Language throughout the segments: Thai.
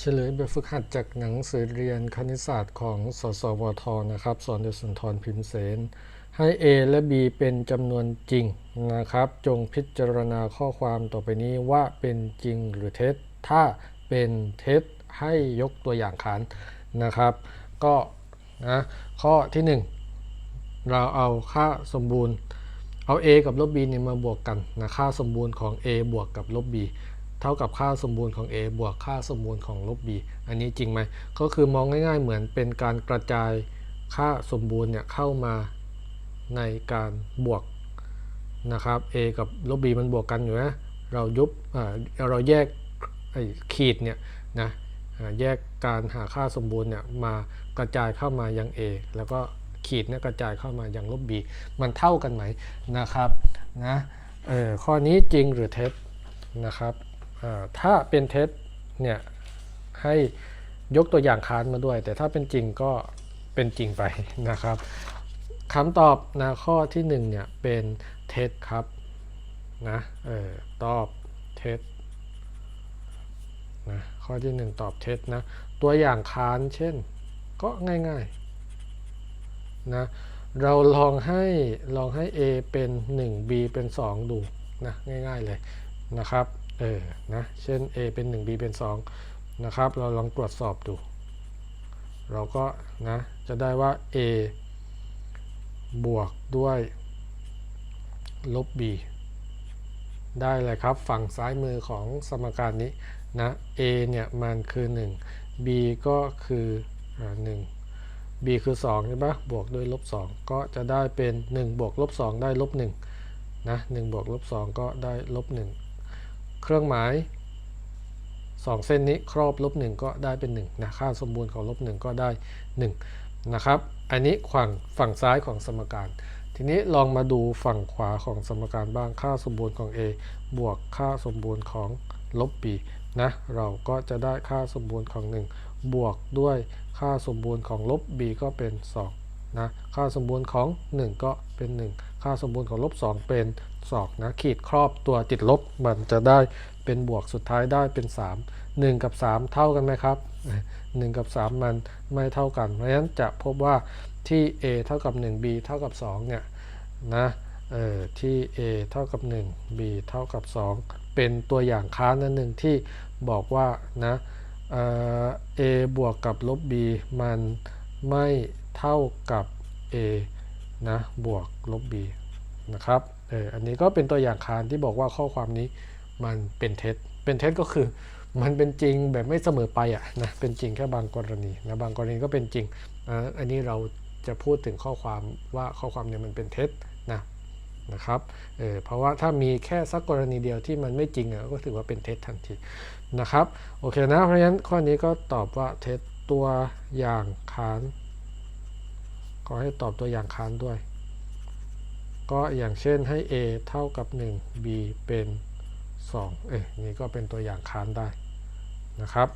เฉลยแบบฝึกหัดจากหนังสือเรียนคณิตศาสตร์ของสสวทนะครับ สอนโดยสุนทรพิมพ์เสน ให้ A และ B เป็นจำนวนจริงนะครับ จงพิจารณาข้อความต่อไปนี้ว่าเป็นจริงหรือเท็จ ถ้าเป็นเท็จให้ยกตัวอย่างขานนะครับ ก็นะข้อที่ 1 เราเอาค่าสมบูรณ์เอา a กับลบ b เนี่ยมาบวกกันนะค่าสมบูรณ์ของ a บวกกับลบ b เท่ากับค่าสมบูรณ์ของ a บวกค่าสมบูรณ์ของลบ b อันนี้จริงไหมก็คือมองง่ายๆ เหมือนเป็นการกระจายค่าสมบูรณ์เนี่ยเข้ามาในการบวกนะครับ a กับลบ b มันบวกกันอยู่นะเรายุบอ่าเราแยกขีดเนี่ยนะแยกการหาค่าสมบูรณ์เนี่ยมากระจายเข้ามายัง a แล้วก็ขีดเนี่ยกระจายเข้ามายังลบ b มันเท่ากันไหมนะครับนะเออข้อนี้จริงหรือเท็จนะครับ ถ้าเป็นเท็จเนี่ยให้ยกตัวอย่างค้านมาด้วย แต่ถ้าเป็นจริงก็เป็นจริงไปนะครับคำตอบนะข้อที่หนึ่งเนี่ยเป็นเท็จครับนะเออตอบเท็จนะข้อที่หนึ่งตอบเท็จนะตัวอย่างค้านเช่นก็ง่ายๆนะเราลองให้ลองให้ A เป็น 1 B เป็น 2 ดูนะง่ายๆเลยนะครับ เออนะเช่น A เป็น 1 B เป็น 2 นะครับ เราลองตรวจสอบดู เราก็นะจะได้ว่า A บวกด้วยลบ B ได้เลยครับ ฝั่งซ้ายมือของสมการนี้นะ A เนี่ยมันคือ 1 B ก็คืออ่า1 B คือ2ใช่ปะบวกด้วยลบ2ก็จะได้เป็น 1 บวกลบ2ได้ลบ1นะ1บวกลบ2ก็ได้ลบ1 เครื่องหมาย 2 เส้นนี้ครอบลบ1ก็ได้เป็น 1 นะค่าสมบูรณ์ของลบ1ก็ได้ 1 นะครับ อันนี้ฝั่งฝั่งซ้ายของสมการ ทีนี้ลองมาดูฝั่งขวาของสมการบ้างค่าสมบูรณ์ของ a บวกค่าสมบูรณ์ของลบ b นะเราก็จะได้ค่าสมบูรณ์ของ 1 บวกด้วยค่าสมบูรณ์ของลบ b ก็เป็น 2นะค่าสมบูรณ์ของ 1 ก็เป็น 1 ค่าสมบูรณ์ของลบ2เป็น2นะขีดครอบตัวติดลบมันจะได้เป็นบวกสุดท้ายได้เป็น 3 1 กับ 3 เท่ากันไหมครับ 1 กับ 3 มันไม่เท่ากัน เพราะฉะนั้นจะพบว่าที่ a เท่ากับ 1 b เท่ากับ 2 เนี่ยนะเอ่อที่ a เท่ากับ 1 b เท่ากับ 2 เป็นตัวอย่างค้านนั่นหนึ่งที่บอกว่านะเอ่อ a บวกกับลบ b มันไม่เท่ากับ a นะบวกลบ b นะครับเอออันนี้ก็เป็นตัวอย่างคานที่บอกว่าข้อความนี้มันเป็นเท็จ เป็นเท็จก็คือมันเป็นจริงแบบไม่เสมอไปอะนะเป็นจริงแค่บางกรณีนะบางกรณีก็เป็นจริงอ่อันนี้เราจะพูดถึงข้อความว่าข้อความเนี่ยมันเป็นเท็จนะนะครับเออเพราะว่าถ้ามีแค่สักกรณีเดียวที่มันไม่จริงอะก็ถือว่าเป็นเท็จทันทีนะครับโอเคนะเพราะฉะนั้นข้อนี้ก็ตอบว่าเท็จตัวอย่างคาน ขอให้ตอบตัวอย่างค้านด้วย ก็อย่างเช่นให้ a เท่ากับ 1 b เป็น 2 เอ้ยนี่ก็เป็นตัวอย่างค้านได้นะครับ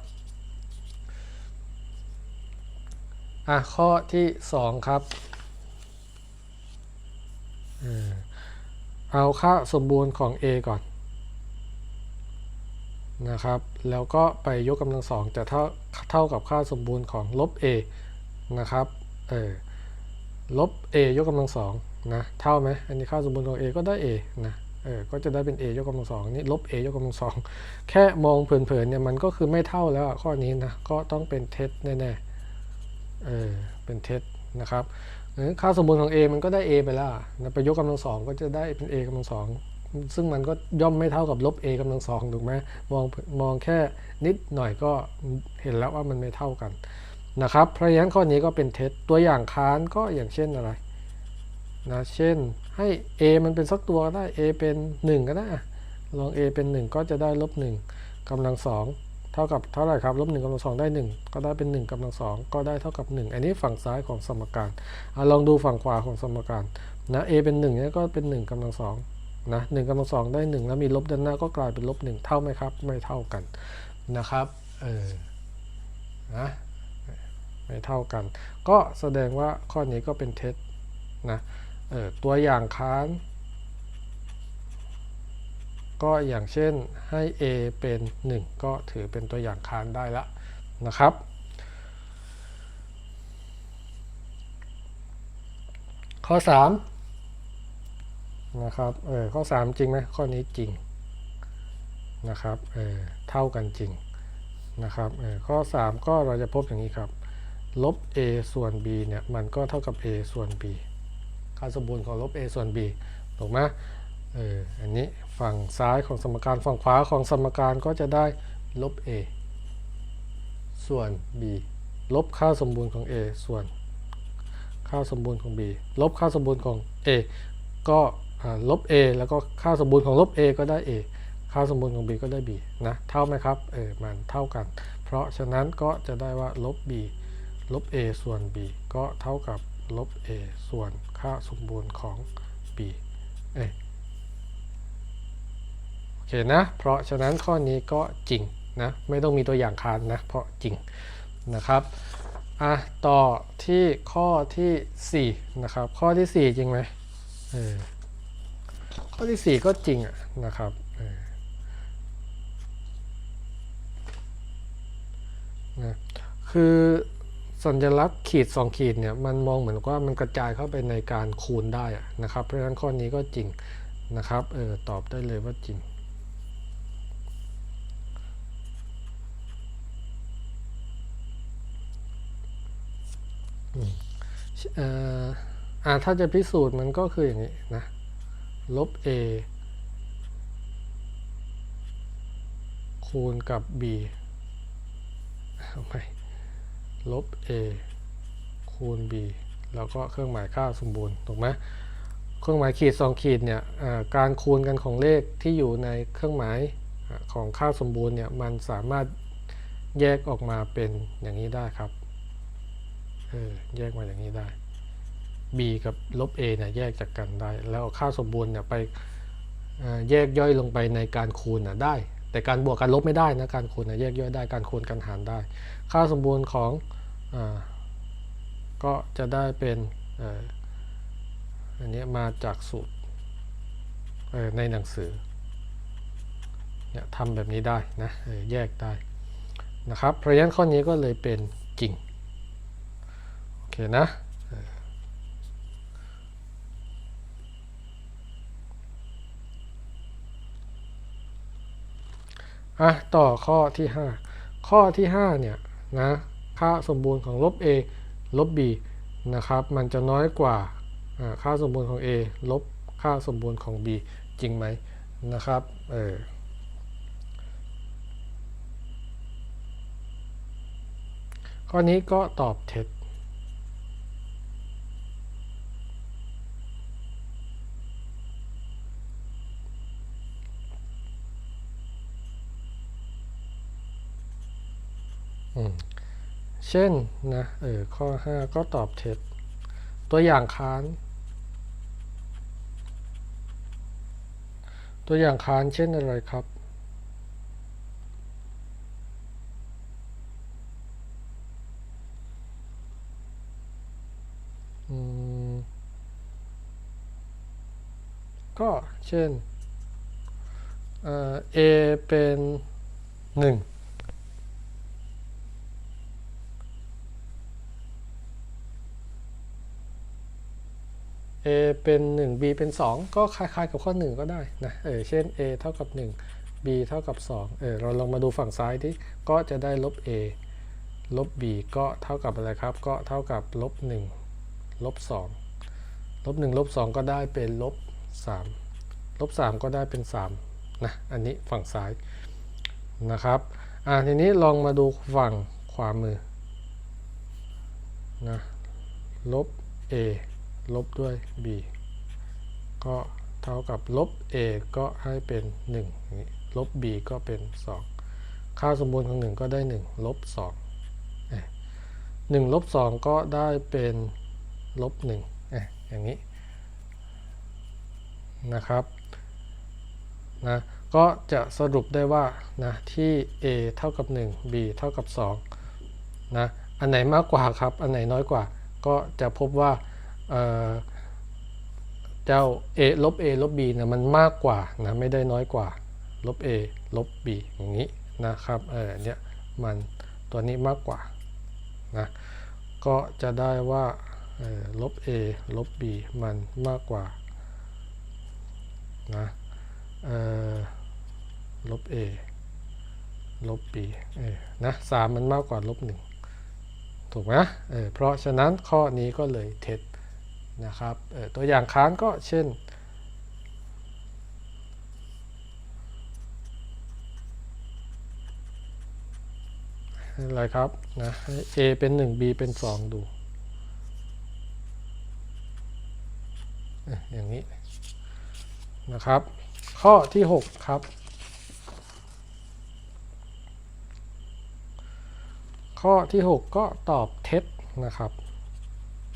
อะข้อที่ 2 ครับเอาค่าสมบูรณ์ของ a ก่อนนะครับ แล้วก็ไปยกกำลังสองจะเท่าเท่ากับค่าสมบูรณ์ของลบ a นะครับ เออ ลบ a ยกกำลังสองนะเท่าไหมอันนี้ค่าสมบูรณ์ของ a ก็ได้ a นะเออก็จะได้เป็น a ยกกำลังสองนี่ลบ a ยกกำลังสองแค่มองเผินๆเนี่ยมันก็คือไม่เท่าแล้วข้อนี้นะก็ต้องเป็นเท็จแน่ๆเออเป็นเท็จนะครับค่าสมบูรณ์ของ a มันก็ได้ a ไปแล้วอะนะไปยกกำลังสองก็จะได้เป็น a กำลังสองซึ่งมันก็ย่อมไม่เท่ากับลบ a กำลังสองถูกไหมมองมองแค่นิดหน่อยก็เห็นแล้วว่ามันไม่เท่ากัน นะครับ เพราะฉะนั้นข้อนี้ก็เป็นเท็จตัวอย่างค้านก็อย่างเช่นอะไรนะเช่นให้ a มันเป็นสักตัวก็ได้ a เป็น 1 ก็ได้อะลอง a เป็น 1 ก็จะได้ลบ1กำลังสองเท่ากับเท่าไหร่ครับลบ1กำลังสองได้ 1 ก็ได้เป็น 1กำลังสองก็ได้เท่ากับ 1 อันนี้ฝั่งซ้ายของสมการอลองดูฝั่งขวาของสมการนะ a เป็น1เนี่ยก็เป็น 1กำลังสองนะ1กำลังสองได้ 1 แล้วมีลบด้านหน้าก็กลายเป็นลบ1เท่าไหมครับ ไม่เท่ากันนะครับเออนะ ไม่เท่ากัน ก็แสดงว่าข้อนี้ก็เป็นเท็จนะออตัวอย่างค้าน ก็อย่างเช่นให้ a เป็น 1 ก็ถือเป็นตัวอย่างค้านได้ละนะครับ ข้อ 3 นะครับเออข้อ 3 จริงไหมข้อนี้จริงนะครับเออเท่ากันจริงนะครับเออข้อ 3 ก็เราจะพบอย่างนี้ครับ ลบ a ส่วน b เนี่ยมันก็เท่ากับ a ส่วน b ค่าสมบูรณ์ของลบ a ส่วน b ถูกไหมเอออันนี้ฝั่งซ้ายของสมการฝั่งขวาของสมการก็จะได้ลบ a ส่วน b ลบค่าสมบูรณ์ของ a ส่วน ค่าสมบูรณ์ของ b ลบค่าสมบูรณ์ของ a ก็ลบ a แล้วก็ค่าสมบูรณ์ของลบ a ก็ได้ a ค่าสมบูรณ์ของ b ก็ได้ b นะ เท่าไหมครับ เออ มันเท่ากัน เพราะฉะนั้นก็จะได้ว่าลบ b ลบ a ส่วน b ก็เท่ากับลบ a ส่วนค่าสมบูรณ์ของ b เอโอเคนะ เพราะฉะนั้นข้อนี้ก็จริงนะ ไม่ต้องมีตัวอย่างค้านนะ เพราะจริงนะครับอะต่อที่ข้อที่ 4 นะครับ ข้อที่ 4 จริงไหมเออข้อที่ 4 ก็จริงอะนะครับเออนะคือ สัญลักษณ์ขีด 2 ขีดเนี่ยมันมองเหมือนว่ามันกระจายเข้าไปในการคูณได้นะครับเพราะฉะนั้นข้อนี้ก็จริงนะครับเออตอบได้เลยว่าจริงเอ่ออ่าถ้าจะพิสูจน์มันก็คืออย่างนี้นะลบ a คูณกับ b เอาไป ลบ a คูณ b แล้วก็เครื่องหมายค่าสมบูรณ์ถูกไหมเครื่องหมายขีด2ขีดเนี่ยการคูณกันของเลขที่อยู่ในเครื่องหมายอของค่าสมบูรณ์เนี่ยมันสามารถแยกออกมาเป็นอย่างนี้ได้ครับเออแยกมาอย่างนี้ได้ b กับลบ a เนี่ยแยกจากกันได้ แล้วค่าสมบูรณ์เนี่ยไปแยกย่อยลงไปในการคูณน่ะได้ แต่การบวกการลบไม่ได้นะการคูณนะแยกย่อยได้การคูณการหารได้ ค่าสมบูรณ์ของอก็จะได้เป็นอ,อันนี้มาจากสูตรในหนังสือเนี่ยทำแบบนี้ได้นะแยกได้นะครับเพราะฉะนั้นข้อนี้ก็เลยเป็นจริงโอเคนะ อะต่อข้อที่ 5 ข้อที่ 5 เนี่ยนะค่าสมบูรณ์ของลบ a ลบ b นะครับมันจะน้อยกว่าอ่าค่าสมบูรณ์ของ a ลบค่าสมบูรณ์ของ b จริงไหมนะครับเออข้อนี้ก็ตอบเท็จ เช่นนะเออข้อ 5 ก็ตอบเท็จ ตัวอย่างค้าน ตัวอย่างค้านเช่นอะไรครับก็เช่นเอเป็น1 a เป็น 1 b เป็น 2 ก็คล้ายๆกับข้อ 1 ก็ได้นะเออเช่น a เท่ากับ 1 b เท่ากับ2เออเราลองมาดูฝั่งซ้ายที่ก็จะได้ลบ a ลบ b ก็เท่ากับอะไรครับ ก็เท่ากับลบ1ลบ2ลบ1ลบ2ก็ได้เป็นลบ3ลบ3ก็ได้เป็น3นะอันนี้ฝั่งซ้ายนะครับอ่าทีนี้ลองมาดูฝั่งขวามือนะลบ a ลบด้วย b ก็เท่ากับลบ a ก็ให้เป็น1อย่งนี้ลบ b ก็เป็น 2 ค่าสมบูรณ์ของ 1 ก็ได้ 1 ลบ2เอ๊ะ1ลบ2ก็ได้เป็นลบ1เอ๊ะอย่างนี้นะครับนะก็จะสรุปได้ว่านะที่ a เท่ากับ 1 b เท่ากับ2นะอันไหนมากกว่าครับ อันไหนน้อยกว่า ก็จะพบว่า เจ้า a ลบ a ลบ b นะมันมากกว่านะไม่ได้น้อยกว่า ลบ a ลบ b อย่างนี้นะครับเออเนี่ยมันตัวนี้มากกว่านะก็จะได้ว่าลบ a ลบ b มันมากกว่านะลบ a ลบ b เออนะสามมันมากกว่าลบหนึ่งถูกไหมเออเพราะฉะนั้นข้อนี้ก็เลยเท็จ นะครับตัวอย่างค้านก็เช่น อะไรครับนะ a เป็น 1 b เป็น 2 ดูเอ่ออย่างนี้นะครับ ข้อที่ 6 ครับ ข้อที่ 6 ก็ตอบเท็จนะครับ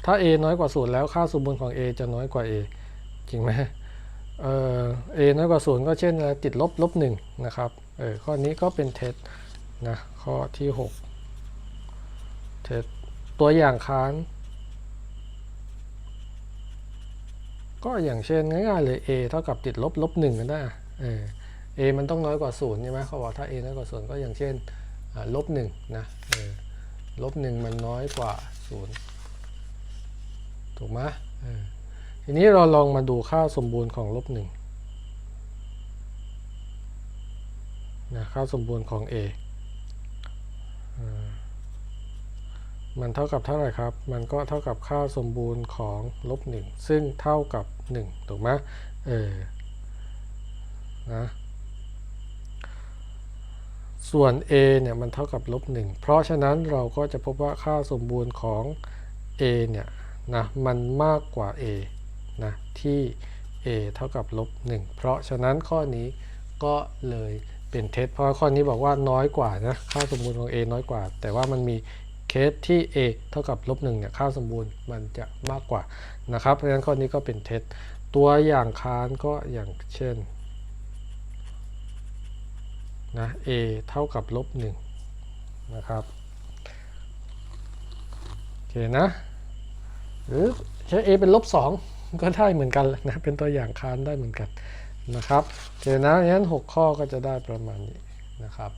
ถ้า a น้อยกว่า0แล้วค่าสมบูรณ์ของ a จะน้อยกว่า a จริงไหมเออ a น้อยกว่า0ก็เช่นติดลบลบ1นะครับ เออข้อนี้ก็เป็นเท็จนะ ข้อที่ 6 เท็จตัวอย่างค้าน ก็อย่างเช่นง่ายๆเลย a เท่ากับติดลบลบหนึ่งก็ได้เออ a มันต้องน้อยกว่าศูนย์ใช่ไหมเขาบอกถ้า a น้อยกว่าศูนย์ก็อย่างเช่นลบหนึ่งนะเออลบหนึ่งมันน้อยกว่าศูนย์ ถูกไหมออทีนี้เราลองมาดูค่าสมบูรณ์ของลบหนึ่งนะค่าสมบูรณ์ของ a มันเท่ากับเท่าไหร่ครับ มันก็เท่ากับค่าสมบูรณ์ของลบหนึ่งซึ่งเท่ากับ 1 ถูกไหมเออ นะ ส่วน a เนี่ยมันเท่ากับลบหนึ่งเพราะฉะนั้นเราก็จะพบว่าค่าสมบูรณ์ของ a เนี่ย นะมันมากกว่า a นะที่ a เท่ากับลบหนึ่งเพราะฉะนั้นข้อนี้ก็เลยเป็นเท็จเพราะข้อนี้บอกว่าน้อยกว่านะค่าสมบูรณ์ของ a น้อยกว่า แต่ว่ามันมีเคสที่ a เท่ากับลบหนึ่งเนี่ยค่าสมบูรณ์มันจะมากกว่านะครับเพราะฉะนั้นข้อนี้ก็เป็นเท็จ ตัวอย่างค้านก็อย่างเช่นนะ a เท่ากับลบหนึ่งนะครับ โอเคนะ หรือใช้ a เป็นลบสองก็ได้เหมือนกันนะ เป็นตัวอย่างค้านได้เหมือนกันนะครับเจนะงั้น 6 ข้อก็จะได้ประมาณนี้นะครับ